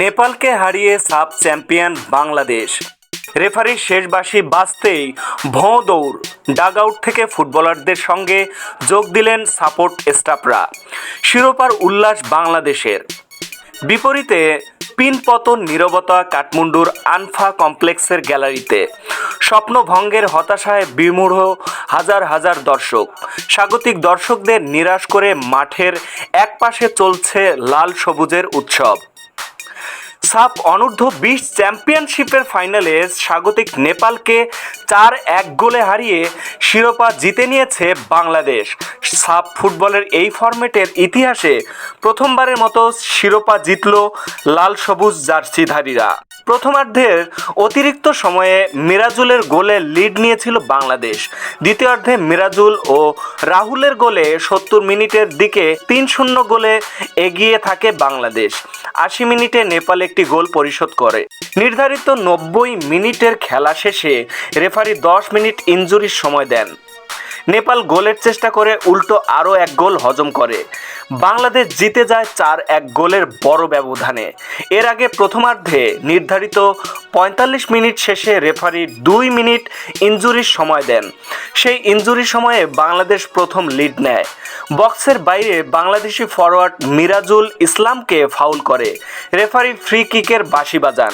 নেপালকে হারিয়ে sub champion Bangladesh. রেফারির শেষ বাঁশি বাজতেই ভোঁ দৌড়। ডাগ আউট থেকে ফুটবলারদের সঙ্গে যোগ দিলেন সাপোর্ট স্টাফরা। শিরোপার উল্লাস বাংলাদেশের। বিপরীতে পিনপতন নীরবতা কাঠমান্ডুর আনফা কমপ্লেক্সের গ্যালারিতে। স্বপ্নভঙ্গের হতাশায় বিমূঢ় হাজার হাজার দর্শক। স্বাগতিক দর্শকদের নিরাশ করে মাঠের একপাশে চলছে লাল সবুজের উৎসব। সাপ অনূর্ধ্ব বিশ চ্যাম্পিয়নশিপের ফাইনালে স্বাগতিক নেপালকে চার এক গোলে হারিয়ে শিরোপা জিতে নিয়েছে বাংলাদেশ। সাপ ফুটবলের এই ফরম্যাটের ইতিহাসে প্রথমবারের মতো শিরোপা জিতল লাল সবুজ জার্সিধারীরা। প্রথমার্ধের অতিরিক্ত সময়ে মিরাজুলের গোলে লিড নিয়েছিল বাংলাদেশ। দ্বিতীয়ার্ধে মিরাজুল ও রাহুলের গোলে সত্তর মিনিটের দিকে তিন শূন্য গোলে এগিয়ে থাকে বাংলাদেশ। আশি মিনিটে নেপাল একটি গোল পরিশোধ করে। নির্ধারিত নব্বই মিনিটের খেলা শেষে রেফারি দশ মিনিট ইনজুরির সময় দেন। নেপাল গোলের চেষ্টা করে উল্টো আরও এক গোল হজম করে। বাংলাদেশ জিতে যায় চার এক গোলের বড় ব্যবধানে। এর আগে প্রথমার্ধে নির্ধারিত পঁয়তাল্লিশ মিনিট শেষে রেফারি দুই মিনিট ইনজুরির সময় দেন। সেই ইনজুরির সময়ে বাংলাদেশ প্রথম লিড নেয়। বক্সের বাইরে বাংলাদেশি ফরওয়ার্ড মিরাজুল ইসলামকে ফাউল করে। রেফারি ফ্রি কিকের বাঁশি বাজান।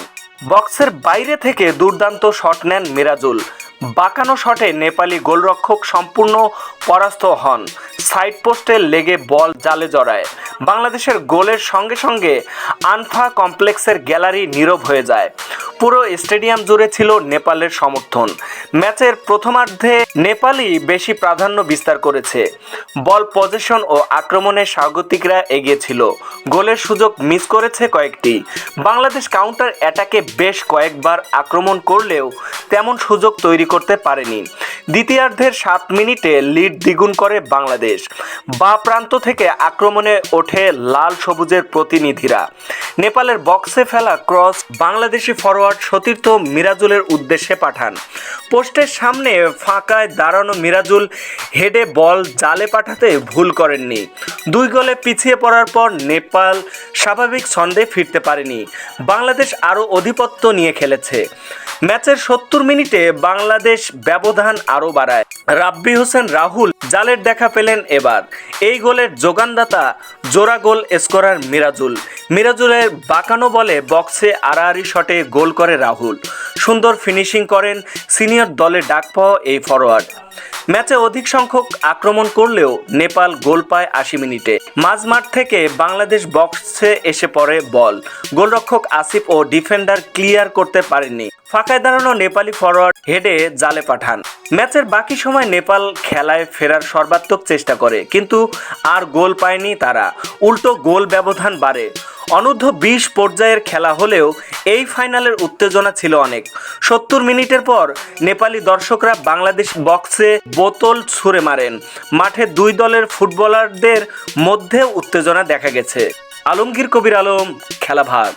বক্সের বাইরে থেকে দুর্দান্ত শট নেন মিরাজুল। বাঁকানো শটে নেপালি গোলরক্ষক সম্পূর্ণ পরাস্ত হন। সাইড পোস্টে লেগে বল জালে জড়ায়। বাংলাদেশের গোলের সঙ্গে সঙ্গে আনফা কমপ্লেক্সের গ্যালারি নীরব হয়ে যায়। পুরো স্টেডিয়াম জুড়ে ছিল নেপালের সমর্থন। ম্যাচের প্রথমার্ধে নেপালই বেশি প্রাধান্য বিস্তার করেছে। বল পজিশন ও আক্রমণে স্বাগতিকরা এগিয়েছিল। গোলের সুযোগ মিস করেছে কয়েকটি। বাংলাদেশ কাউন্টার অ্যাটাকে বেশ কয়েকবার আক্রমণ করলেও তেমন সুযোগ তৈরি করতে পারেনি। দ্বিতীয়ার্ধের সাত মিনিটে লিড দ্বিগুণ করে বাংলাদেশ। বা প্রান্ত থেকে আক্রমণে ওঠে লাল সবুজের প্রতিনিধিরা। নেপালের বক্সে ফেলা ক্রস বাংলাদেশি ফরওয়ার্ড সতীর্থ মিরাজুলের উদ্দেশ্যে পাঠান। পোস্টের সামনে ফাঁকায় দাঁড়ানো মিরাজুল হেডে বল জালে পাঠাতে ভুল করেননি। দুই গোলে পিছিয়ে পড়ার পর নেপাল স্বাভাবিক ছন্দে ফিরতে পারেনি। বাংলাদেশ আরও আধিপত্য নিয়ে খেলেছে। ম্যাচের সত্তর মিনিটে বাংলাদেশ ব্যবধান আরও বাড়ায়। রাব্বি হোসেন রাহুল জালের দেখা পেলেন এবার। এই গোলের যোগানদাতা জোড়া গোল স্কোরার মিরাজুল। মিরাজুলের বাঁকানো বলে বক্সে আড়াআড়ি শটে গোল করে রাহুল। সুন্দর ফিনিশিং করেন সিনিয়র দলে ডাক পাওয়া এই ফরোয়ার্ড। ম্যাচে অধিক সংখ্যক আক্রমণ করলেও নেপাল গোল পায় আশি মিনিটে। মাঝমাঠ থেকে বাংলাদেশ বক্সে এসে পড়ে বল। গোলরক্ষক আসিফ ও ডিফেন্ডার ক্লিয়ার করতে পারেননি। ফাঁকায় দাঁড়ানো নেপালি ফরওয়ার্ড হেডে জালে পাঠান। ম্যাচের বাকি সময় নেপাল খেলায় ফেরার সর্বাত্মক চেষ্টা করে, কিন্তু আর গোল পায়নি তারা। উল্টো গোল ব্যবধান বাড়ে। অনূর্ধ্ব বিশ পর্যায়ের খেলা হলেও এই ফাইনালের উত্তেজনা ছিল অনেক। সত্তর মিনিটের পর নেপালি দর্শকরা বাংলাদেশ বক্সে বোতল ছুঁড়ে মারেন। মাঠে দুই দলের ফুটবলারদের মধ্যে উত্তেজনা দেখা গেছে। আলমগীর, কবির আলম খেলা ভাগ